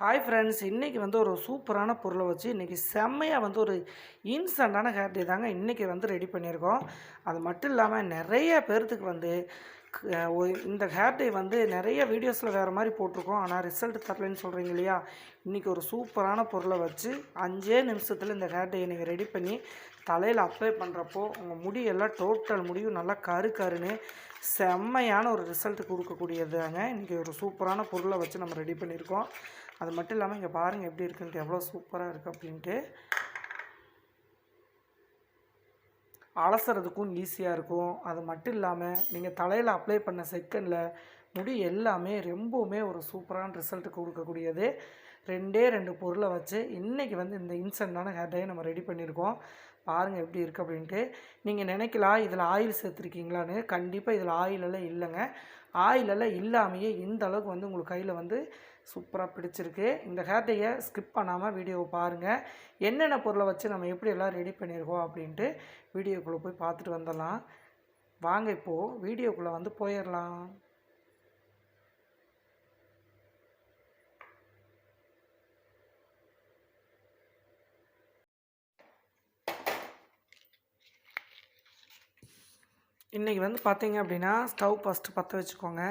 Hi friends இன்றைக்கி வந்து ஒரு சூப்பரான பொருளை வச்சு இன்றைக்கி செம்மையாக வந்து ஒரு இன்ஸ்டண்ட்டான ஹேர் டே தாங்க இன்றைக்கி வந்து ரெடி பண்ணியிருக்கோம். அது மட்டும் இல்லாமல் நிறைய பேர்த்துக்கு வந்து இந்த ஹேர் டே வந்து நிறைய வீடியோஸில் வேறு மாதிரி போட்டிருக்கோம். ஆனால் ரிசல்ட் தரலன்னு சொல்கிறீங்க இல்லையா? இன்றைக்கி ஒரு சூப்பரான பொருளை வச்சு அஞ்சே நிமிஷத்தில் இந்த ஹேர் டே நீங்கள் ரெடி பண்ணி தலையில் அப்ளை பண்ணுறப்போ உங்கள் முடியெல்லாம் டோட்டல் முடியும். நல்லா கரு கருன்னு செம்மையான ஒரு ரிசல்ட் கொடுக்கக்கூடியதாங்க இன்றைக்கி ஒரு சூப்பரான பொருளை வச்சு நம்ம ரெடி பண்ணியிருக்கோம். அது மட்டும் இல்லாமல் இங்கே பாருங்கள் எப்படி இருக்குன்ட்டு எவ்வளோ சூப்பராக இருக்குது அப்படின்ட்டு. அலசுறதுக்கும் ஈஸியாக இருக்கும். அது மட்டும் இல்லாமல் நீங்கள் தலையில் அப்ளை பண்ண செகண்டில் முடி எல்லாமே ரொம்பவுமே ஒரு சூப்பரான ரிசல்ட் கொடுக்கக்கூடியது. ரெண்டே ரெண்டு பொருளை வச்சு இன்றைக்கி வந்து இந்த இன்ஸ்டன்டான ஹேர் டையை நம்ம ரெடி பண்ணியிருக்கோம். பாருங்கள் எப்படி இருக்குது அப்படின்ட்டு. நீங்கள் நினைக்கலாம் இதில் ஆயில் சேர்த்துருக்கீங்களான்னு. கண்டிப்பாக இதில் ஆயிலெல்லாம் இல்லைங்க. ஆயிலெல்லாம் இல்லாமையே இந்த அளவுக்கு வந்து உங்களுக்கு கையில் வந்து சூப்பராக பிடிச்சிருக்கு. இந்த ஹேர் டையை ஸ்கிப் பண்ணாமல் வீடியோவை பாருங்கள் என்னென்ன பொருளை வச்சு நம்ம எப்படி எல்லாம் ரெடி பண்ணியிருக்கோம் அப்படின்ட்டு வீடியோக்குள்ளே போய் பார்த்துட்டு வந்துடலாம். வாங்க இப்போது வீடியோக்குள்ளே வந்து போயிடலாம். இன்றைக்கி வந்து பார்த்தீங்க அப்படின்னா ஸ்டவ் ஃபஸ்ட்டு பற்ற வச்சுக்கோங்க.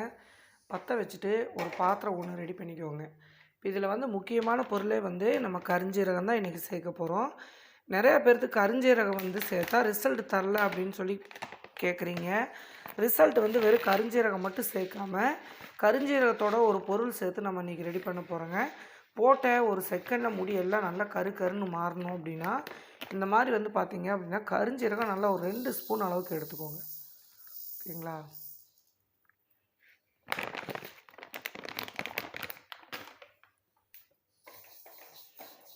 பற்ற வச்சுட்டு ஒரு பாத்திரம் ஒன்று ரெடி பண்ணிக்கோங்க. இப்போ இதில் வந்து முக்கியமான பொருளே வந்து நம்ம கரிஞ்சீரகம் தான் இன்றைக்கி சேர்க்க போகிறோம் நிறையா பேர்த்துக்கு கரிஞ்சீரகம் வந்து சேர்த்தா ரிசல்ட் தரல அப்படின்னு சொல்லி கேட்குறீங்க ரிசல்ட் வந்து வெறும் கரிஞ்சீரகம் மட்டும் சேர்க்காம கரிஞ்சீரகத்தோட ஒரு பொருள் சேர்த்து நம்ம இன்றைக்கி ரெடி பண்ண போகிறோங்க போட்ட ஒரு செகண்டில் முடி எல்லாம் நல்லா கரு கருன்னு மாறணும் அப்படின்னா இந்த மாதிரி வந்து பார்த்தீங்க அப்படின்னா கரிஞ்சீரகம் நல்லா ஒரு ரெண்டு ஸ்பூன் அளவுக்கு எடுத்துக்கோங்க. ஓகேங்களா?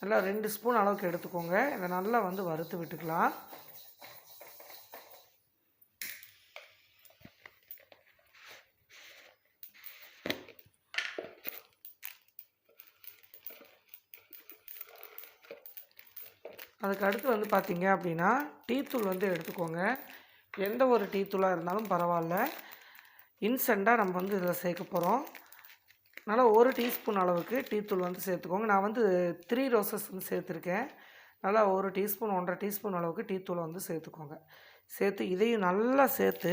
நல்லா ரெண்டு ஸ்பூன் அளவுக்கு எடுத்துக்கோங்க. இதை நல்லா வந்து வறுத்து விட்டுக்கலாம். அதுக்கு அடுத்து வந்து பார்த்தீங்க அப்படின்னா டீத்தூள் வந்து எடுத்துக்கோங்க. எந்த ஒரு டீத்தூளாக இருந்தாலும் பரவாயில்ல. இன்ஸ்டண்ட்டாக நம்ம வந்து இதில் சேர்க்க போகிறோம் நல்லா ஒரு டீஸ்பூன் அளவுக்கு டீத்தூள் வந்து சேர்த்துக்கோங்க. நான் வந்து த்ரீ ரோசஸ் வந்து சேர்த்துருக்கேன். நல்லா ஒரு டீஸ்பூன் ஒன்றரை டீஸ்பூன் அளவுக்கு டீத்தூளை வந்து சேர்த்துக்கோங்க. சேர்த்து இதையும் நல்லா சேர்த்து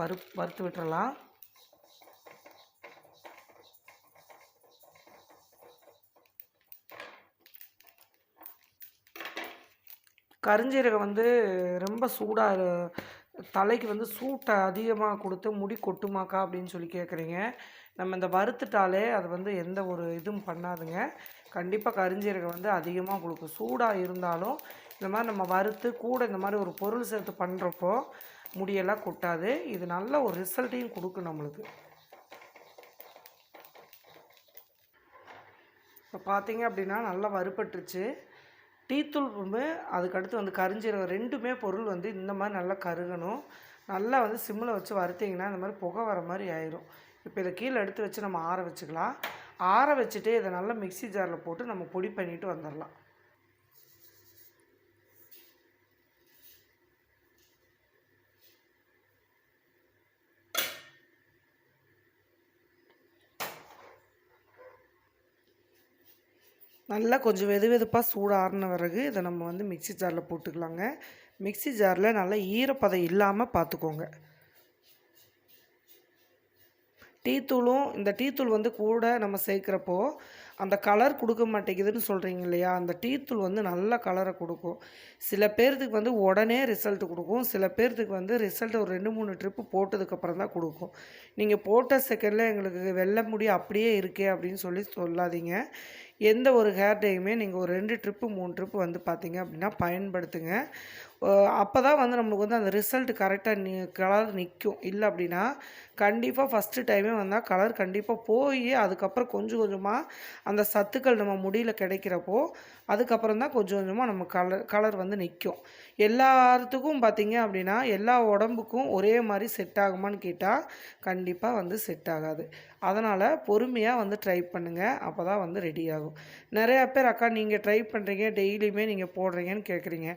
வறு வறுத்து விட்டுறலாம். கருஞ்சீரகம் வந்து ரொம்ப சூடாக தலைக்கு வந்து சூட்டை அதிகமாக கொடுத்து முடி கொட்டுமாக்கா அப்படின்னு சொல்லி கேட்குறீங்க நம்ம இந்த வறுத்துட்டாலே அது வந்து எந்த ஒரு இதுவும் பண்ணாதுங்க. கண்டிப்பாக கரிஞ்சீரகம் வந்து அதிகமாக கொடுக்கும். சூடாக இருந்தாலும் இந்த மாதிரி நம்ம வறுத்து கூட இந்த மாதிரி ஒரு பொருள் சேர்த்து பண்ணுறப்போ முடியெல்லாம் கொட்டாது. இது நல்ல ஒரு ரிசல்ட்டையும் கொடுக்கும் நம்மளுக்கு. இப்போ பார்த்தீங்க அப்படின்னா நல்லா வறுப்பட்டுருச்சு டீத்தூள் வந்து அதுக்கடுத்து வந்து கரிஞ்சீரகம் ரெண்டுமே பொருள் வந்து இந்த மாதிரி நல்லா கருகணும். நல்லா வந்து சிம்மில் வச்சு வறுத்தீங்கன்னா இந்த மாதிரி புகை வர மாதிரி ஆயிரும். இப்போ இதை கீழே எடுத்து வச்சு நம்ம ஆற வச்சுக்கலாம். ஆற வச்சுட்டு இதை நல்லா மிக்ஸி ஜாரில் போட்டு நம்ம பொடி பண்ணிட்டு வந்துடலாம். நல்லா கொஞ்சம் வெது வெதுப்பாக சூடாறின பிறகு இதை நம்ம வந்து மிக்ஸி ஜாரில் போட்டுக்கலாங்க. மிக்ஸி ஜாரில் நல்லா ஈரப்பதம் இல்லாமல் பார்த்துக்கோங்க. டீத்தூளும் இந்த டீத்தூள் வந்து கூட நம்ம சேர்க்குறப்போ அந்த கலர் கொடுக்க மாட்டேங்குதுன்னு சொல்கிறீங்க இல்லையா? அந்த டீத்தூள் வந்து நல்ல கலரை கொடுக்கும். சில பேர்த்துக்கு வந்து உடனே ரிசல்ட் கொடுக்கும். சில பேர்த்துக்கு வந்து ரிசல்ட் ஒரு ரெண்டு மூணு ட்ரிப்பு போட்டதுக்கப்புறம் தான் கொடுக்கும். நீங்கள் போட்ட செகண்டில் எங்களுக்கு வெள்ளை முடி அப்படியே இருக்கே அப்படின்னு சொல்லி சொல்லாதீங்க. எந்த ஒரு ஹேர் டேயுமே நீங்கள் ஒரு ரெண்டு ட்ரிப்பு மூணு ட்ரிப்பு வந்து பார்த்தீங்க அப்படின்னா பயன்படுத்துங்க. அப்போ தான் வந்து நம்மளுக்கு வந்து அந்த ரிசல்ட் கரெக்டாக நி கலர் நிற்கும் இல்லை அப்படின்னா கண்டிப்பாக ஃபஸ்ட்டு டைமே வந்தால் கலர் கண்டிப்பாக போய் அதுக்கப்புறம் கொஞ்சம் கொஞ்சமாக அந்த சத்துக்கள் நம்ம முடியில் கிடைக்கிறப்போ அதுக்கப்புறம் தான் கொஞ்சம் கொஞ்சமாக நம்ம கலர் கலர் வந்து நிற்கும் எல்லாத்துக்கும் பார்த்தீங்க அப்படின்னா எல்லா உடம்புக்கும் ஒரே மாதிரி செட் ஆகுமான்னு கேட்டால் கண்டிப்பாக வந்து செட் ஆகாது. அதனால் பொறுமையாக வந்து ட்ரை பண்ணுங்கள் அப்போ தான் வந்து ரெடி ஆகும். நிறையா பேர் அக்கா நீங்கள் ட்ரை பண்ணுறீங்க டெய்லியுமே நீங்கள் போடுறீங்கன்னு கேட்குறீங்க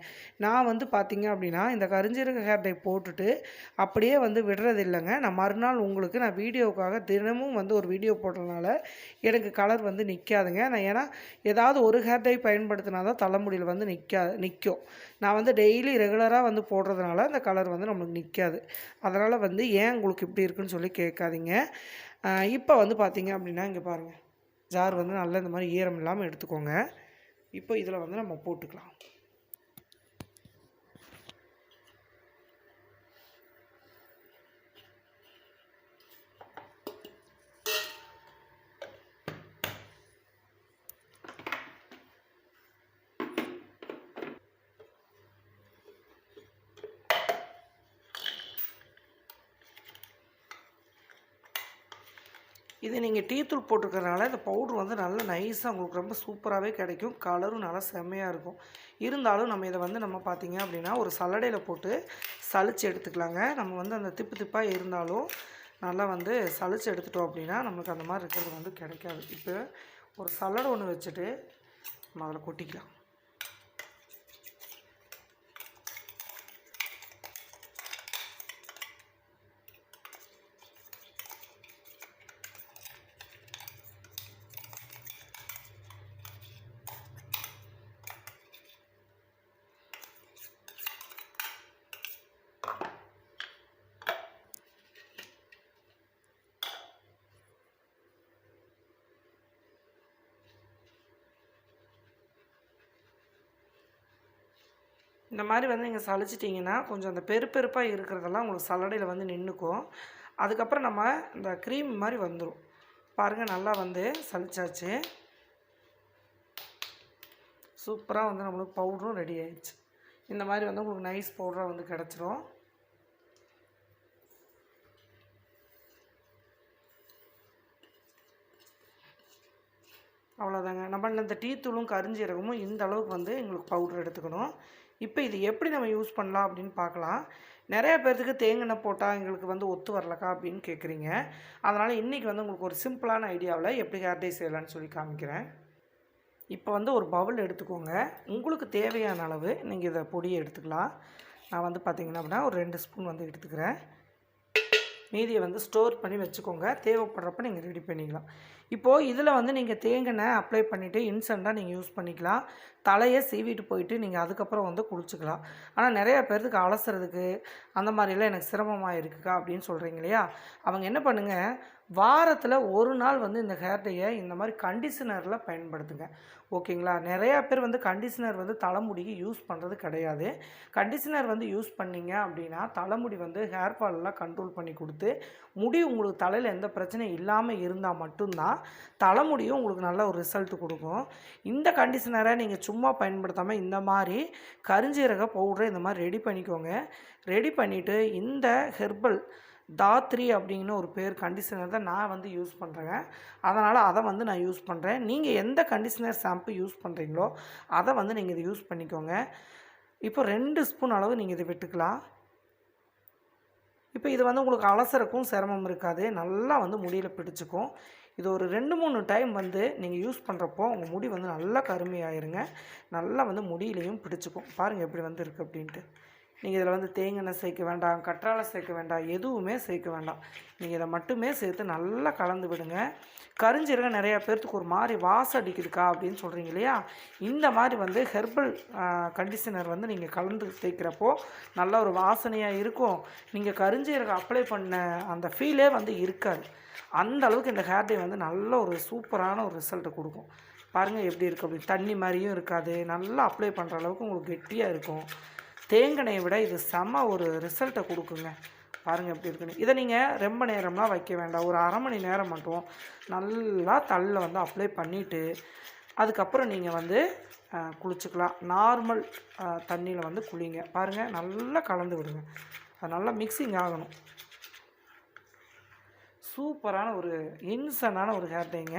நான் வந்து பார்த்திங்க அப்படின்னா இந்த கரிஞ்சீரக ஹேர் டை போட்டுட்டு அப்படியே வந்து விடுறது இல்லைங்க. நான் மறுநாள் உங்களுக்கு நான் வீடியோவுக்காக தினமும் வந்து ஒரு வீடியோ போடுறதுனால எனக்கு கலர் வந்து நிற்காதுங்க நான் ஏன்னா ஏதாவது ஒரு ஹேர் டை பயன்படுத்தினா தான் தலைமுடியில் வந்து நிற்கா நிற்கும் நான் வந்து டெய்லி ரெகுலராக வந்து போடுறதுனால அந்த கலர் வந்து நம்மளுக்கு நிற்காது அதனால் வந்து ஏன் உங்களுக்கு இப்படி இருக்குன்னு சொல்லி கேட்காதீங்க. இப்போ வந்து பார்த்தீங்க அப்படின்னா இங்கே பாருங்கள் ஜார் வந்து நல்லா இந்த மாதிரி ஈரம் இல்லாமல் எடுத்துக்கோங்க. இப்போ இதில் வந்து நம்ம போட்டுக்கலாம். இது நீங்கள் டீ தூள் போட்டிருக்கறனால இந்த பவுட்ரு வந்து நல்லா நைஸாக உங்களுக்கு ரொம்ப சூப்பராகவே கிடைக்கும். கலரும் நல்லா செம்மையாக இருக்கும். இருந்தாலும் நம்ம இதை வந்து நம்ம பார்த்தீங்க அப்படின்னா ஒரு சல்லடையில் போட்டு சளிச்சு எடுத்துக்கலாங்க. நம்ம வந்து அந்த திப்பு திப்பாக இருந்தாலும் நல்லா வந்து சளிச்சு எடுத்துட்டோம் அப்படின்னா நம்மளுக்கு அந்த மாதிரி இருக்கிறது வந்து கிடைக்காது. இப்போ ஒரு சல்லடை ஒன்று வச்சுட்டு நம்ம அதில் கொட்டிக்கலாம். இந்த மாதிரி வந்து நீங்கள் சளிச்சிட்டிங்கன்னா கொஞ்சம் அந்த பெருப்பெருப்பாக இருக்கிறதெல்லாம் உங்களுக்கு சலடையில் வந்து நின்றுக்கும் அதுக்கப்புறம் நம்ம இந்த க்ரீம் மாதிரி வந்துடும் பாருங்கள் நல்லா வந்து சலிச்சாச்சு. சூப்பராக வந்து நம்மளுக்கு பவுடரும் ரெடி ஆயிடுச்சு. இந்த மாதிரி வந்து உங்களுக்கு நைஸ் பவுடராக வந்து கிடச்சிரும். அவ்வளோதாங்க நம்ம இந்த டீ தூளும் கரிஞ்சீரகமும் இந்த அளவுக்கு வந்து எங்களுக்கு பவுடர் எடுத்துக்கணும். இப்போ இது எப்படி நம்ம யூஸ் பண்ணலாம் அப்படின்னு பார்க்கலாம். நிறைய பேர்த்துக்கு தேங்கெண்ணெய் போட்டால் எங்களுக்கு வந்து ஒத்து வரலக்கா அப்படின்னு கேட்குறீங்க. அதனால் இன்றைக்கி வந்து உங்களுக்கு ஒரு சிம்பிளான ஐடியாவில் எப்படி ஹேர் செய்யலான்னு சொல்லி காமிக்கிறேன். இப்போ வந்து ஒரு பவுல் எடுத்துக்கோங்க. உங்களுக்கு தேவையான அளவு நீங்கள் இதை பொடியை எடுத்துக்கலாம். நான் வந்து பார்த்திங்கன்னா அப்படின்னா ஒரு ரெண்டு ஸ்பூன் வந்து எடுத்துக்கிறேன். மீதியை வந்து ஸ்டோர் பண்ணி வச்சுக்கோங்க. தேவைப்படுறப்ப நீங்கள் ரெடி பண்ணிக்கலாம். இப்போது இதில் வந்து நீங்கள் தேங்கினை அப்ளை பண்ணிவிட்டு இன்ஸ்டண்ட்டாக நீங்கள் யூஸ் பண்ணிக்கலாம். தலையை சீவிட்டு போயிட்டு நீங்கள் அதுக்கப்புறம் வந்து குளிச்சுக்கலாம். ஆனால் நிறையா பேர்த்துக்கு அலசுறதுக்கு அந்த மாதிரிலாம் எனக்கு சிரமமாக இருக்குக்கா அப்படின்னு சொல்கிறீங்க இல்லையா? அவங்க என்ன பண்ணுங்கள் வாரத்தில் ஒரு நாள் வந்து இந்த ஹேர்டையை இந்த மாதிரி கண்டிஷனரில் பயன்படுத்துங்க. ஓகேங்களா? நிறையா பேர் வந்து கண்டிஷனர் வந்து தலைமுடிக்கு யூஸ் பண்ணுறது கிடையாது. கண்டிஷனர் வந்து யூஸ் பண்ணீங்க அப்படின்னா தலைமுடி வந்து ஹேர் ஃபாலெல்லாம் கண்ட்ரோல் பண்ணி கொடுத்து முடி உங்களுக்கு தலையில் எந்த பிரச்சனையும் இல்லாமல் இருந்தால் மட்டும்தான் தலைமுடியும் உங்களுக்கு நல்ல ஒரு ரிசல்ட் கொடுக்கும். இந்த கண்டிஷனரை நீங்கள் சும்மா பயன்படுத்தாமல் இந்த மாதிரி கருஞ்சீரக பவுடரை இந்த மாதிரி ரெடி பண்ணிக்கோங்க. ரெடி பண்ணிவிட்டு இந்த ஹெர்பல் தாத்ரி அப்படிங்கிற ஒரு பேர் கண்டிஷனர் தான் நான் வந்து யூஸ் பண்ணுறேங்க அதனால் அதை வந்து நான் யூஸ் பண்ணுறேன் நீங்கள் எந்த கண்டிஷனர் ஷாம்பு யூஸ் பண்ணுறீங்களோ அதை வந்து நீங்கள் இதை யூஸ் பண்ணிக்கோங்க. இப்போ ரெண்டு ஸ்பூன் அளவு நீங்கள் இதை விட்டுக்கலாம். இப்போ இது வந்து உங்களுக்கு அலசறக்கும் சிரமம் இருக்காது. நல்லா வந்து முடியில் பிடிச்சிக்கும். இது ஒரு ரெண்டு மூணு டைம் வந்து நீங்கள் யூஸ் பண்ணுறப்போ உங்கள் முடி வந்து நல்லா கருமையாயிருங்க. நல்லா வந்து முடியிலையும் பிடிச்சிக்கும். பாருங்கள் எப்படி வந்து இருக்குது அப்படின்ட்டு. நீங்கள் இதில் வந்து தேங்காய் சேர்க்க வேண்டாம் கற்றாழை சேர்க்க வேண்டாம் எதுவுமே சேர்க்க வேண்டாம். நீங்கள் இதை மட்டுமே சேர்த்து நல்லா கலந்து விடுங்க. கரிஞ்சீரகம் நிறையா பேர்த்துக்கு ஒரு மாதிரி வாசம் அடிக்குதுக்கா அப்படின்னு சொல்கிறீங்க இல்லையா? இந்த மாதிரி வந்து ஹெர்பல் கண்டிஷனர் வந்து நீங்கள் கலந்து தேய்க்கிறப்போ நல்ல ஒரு வாசனையாக இருக்கும். நீங்கள் கரிஞ்சீரகம் அப்ளை பண்ண அந்த ஃபீலே வந்து இருக்காது. அந்த அளவுக்கு இந்த ஹேர் டே வந்து நல்ல ஒரு சூப்பரான ஒரு ரிசல்ட்டை கொடுக்கும். பாருங்கள் எப்படி இருக்குது அப்படி தண்ணி மாதிரியும் இருக்காது. நல்லா அப்ளை பண்ணுற அளவுக்கு உங்களுக்கு கெட்டியாக இருக்கும். தேங்காயை விட இது செம்ம ஒரு ரிசல்ட்டை கொடுக்குங்க. பாருங்கள் எப்படி இருக்குன்னு. இதை நீங்கள் ரொம்ப நேரம்லாம் வைக்க வேண்டாம். ஒரு அரை மணி நேரம் மட்டும் நல்லா தள்ளில் வந்து அப்ளை பண்ணிவிட்டு அதுக்கப்புறம் நீங்கள் வந்து குளிச்சுக்கலாம். நார்மல் தண்ணியில் வந்து குளிங்க. பாருங்கள் நல்லா கலந்து விடுங்க. அது நல்லா மிக்சிங் ஆகணும். சூப்பரான ஒரு இன்சனான ஒரு ஹேர் டைங்க.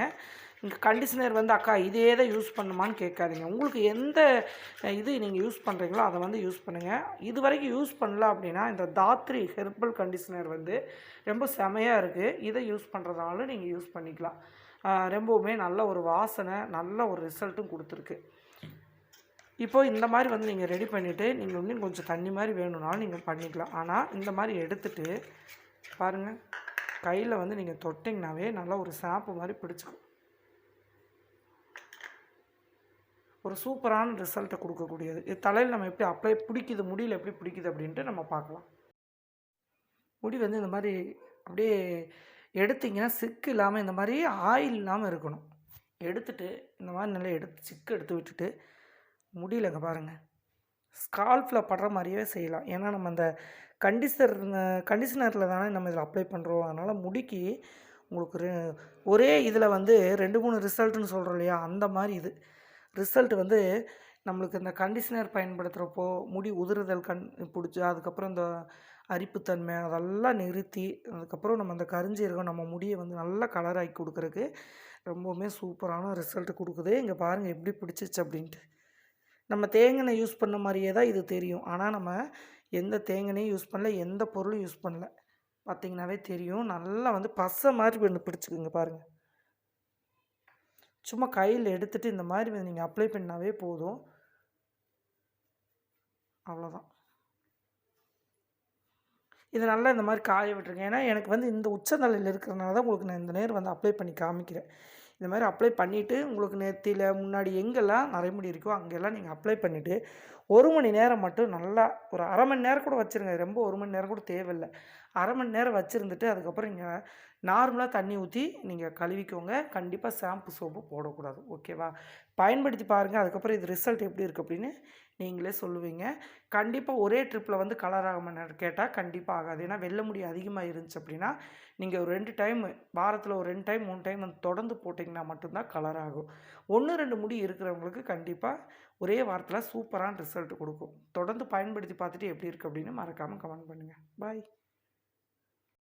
இங்கே கண்டிஷனர் வந்து அக்கா இதே தான் யூஸ் பண்ணுமான்னு கேட்காதீங்க. உங்களுக்கு எந்த இது நீங்கள் யூஸ் பண்ணுறீங்களோ அதை வந்து யூஸ் பண்ணுங்கள் இது வரைக்கும் யூஸ் பண்ணல அப்படின்னா இந்த தாத்ரி ஹெர்பல் கண்டிஷனர் வந்து ரொம்ப செமையாக இருக்குது இதை யூஸ் பண்ணுறதுனால நீங்கள் யூஸ் பண்ணிக்கலாம். ரொம்பவுமே நல்ல ஒரு வாசனை நல்ல ஒரு ரிசல்ட்டும் கொடுத்துருக்கு. இப்போது இந்த மாதிரி வந்து நீங்கள் ரெடி பண்ணிவிட்டு நீங்கள் இன்னும் கொஞ்சம் தண்ணி மாதிரி வேணும்னாலும் நீங்கள் பண்ணிக்கலாம். ஆனால் இந்த மாதிரி எடுத்துட்டு பாருங்கள் கையில் வந்து நீங்கள் தொட்டிங்கனாவே நல்லா ஒரு சாப்பு மாதிரி பிடிச்சிக்கும். ஒரு சூப்பரான ரிசல்ட்டை கொடுக்கக்கூடியது. இது தலையில் நம்ம எப்படி அப்ளை பிடிக்குது முடியல எப்படி பிடிக்குது அப்படின்ட்டு நம்ம பார்க்கலாம். முடி வந்து இந்த மாதிரி அப்படியே எடுத்தீங்கன்னா சிக்கு இல்லாமல் இந்த மாதிரி ஆயில் இல்லாமல் இருக்கணும். எடுத்துட்டு இந்த மாதிரி நல்லா எடுத்து சிக்கு எடுத்து விட்டுட்டு முடியலங்க பாருங்கள் ஸ்கால்ஃபில் படுற மாதிரியே செய்யலாம். ஏன்னா நம்ம அந்த கண்டிஷனர் கண்டிஷனரில் தானே நம்ம இதில் அப்ளை பண்ணுறோம் அதனால் முடிக்கு உங்களுக்கு ரெ- ஒரே இதில் வந்து ரெண்டு மூணு ரிசல்ட்டுன்னு சொல்கிறோம் இல்லையா? அந்த மாதிரி இது. ரிசல்ட் வந்து நம்மளுக்கு இந்த கண்டிஷனர் பயன்படுத்துகிறப்போ முடி உதிருதல் கண் பிடிச்சி அதுக்கப்புறம் இந்த அரிப்புத்தன்மை அதெல்லாம் நிறுத்தி அதுக்கப்புறம் நம்ம அந்த கரிஞ்சீரகம் நம்ம முடியை வந்து நல்லா கலராக்கி கொடுக்குறக்கு ரொம்பவுமே சூப்பரான ரிசல்ட் கொடுக்குது. இங்கே பாருங்கள் எப்படி பிடிச்சிச்சு அப்படின்ட்டு. நம்ம தேங்காய் யூஸ் பண்ண மாதிரியே தான் இது தெரியும். ஆனால் நம்ம எந்த தேங்காயும் யூஸ் பண்ணல எந்த பொருளும் யூஸ் பண்ணல. பார்த்திங்கனாவே தெரியும். நல்லா வந்து பசை மாதிரி ஒன்று பிடிச்சிக்குங்க பாருங்கள் சும்மா கையில் எடுத்துகிட்டு இந்த மாதிரி நீங்கள் அப்ளை பண்ணாவே போதும். அவ்வளோதான் இது நல்லா இந்த மாதிரி காய விட்டுருங்க. ஏன்னா எனக்கு வந்து இந்த உச்சநிலையில் இருக்கிறனால தான் உங்களுக்கு நான் இந்த நேரம் வந்து அப்ளை பண்ணி காமிக்கிறேன். இந்த மாதிரி அப்ளை பண்ணிவிட்டு உங்களுக்கு நெத்தியில் முன்னாடி எங்கெல்லாம் நரைமுடி இருக்கோ அங்கெல்லாம் நீங்கள் அப்ளை பண்ணிவிட்டு ஒரு மணி நேரம் மட்டும் நல்லா ஒரு அரை மணி நேரம் கூட வச்சுருங்க. ரொம்ப ஒரு மணி நேரம் கூட தேவையில்லை. அரை மணி நேரம் வச்சுருந்துட்டு அதுக்கப்புறம் நீங்கள் நார்மலாக தண்ணி ஊற்றி நீங்கள் கழுவிக்கோங்க. கண்டிப்பாக ஷாம்பு சோப்பு போடக்கூடாது. ஓகேவா? பயன்படுத்தி பாருங்கள் அதுக்கப்புறம் இது ரிசல்ட் எப்படி இருக்குது அப்படின்னு நீங்களே சொல்லுவீங்க. கண்டிப்பாக ஒரே ட்ரிப்பில் வந்து கலர் ஆகாமல் கேட்டால் கண்டிப்பாக ஆகாது. ஏன்னா வெள்ளை முடி அதிகமாக இருந்துச்சு அப்படின்னா நீங்கள் ஒரு ரெண்டு டைம் வாரத்தில் ஒரு ரெண்டு டைம் மூணு டைம் வந்து தொடர்ந்து போட்டிங்கன்னா மட்டும்தான் கலர் ஆகும். ஒன்று ரெண்டு முடி இருக்கிறவங்களுக்கு கண்டிப்பாக ஒரே வாரத்தில் சூப்பரான ரிசல்ட் கொடுக்கும். தொடர்ந்து பயன்படுத்தி பார்த்துட்டு எப்படி இருக்குது அப்படின்னு மறக்காமல் கமெண்ட் பண்ணுங்கள் பாய்.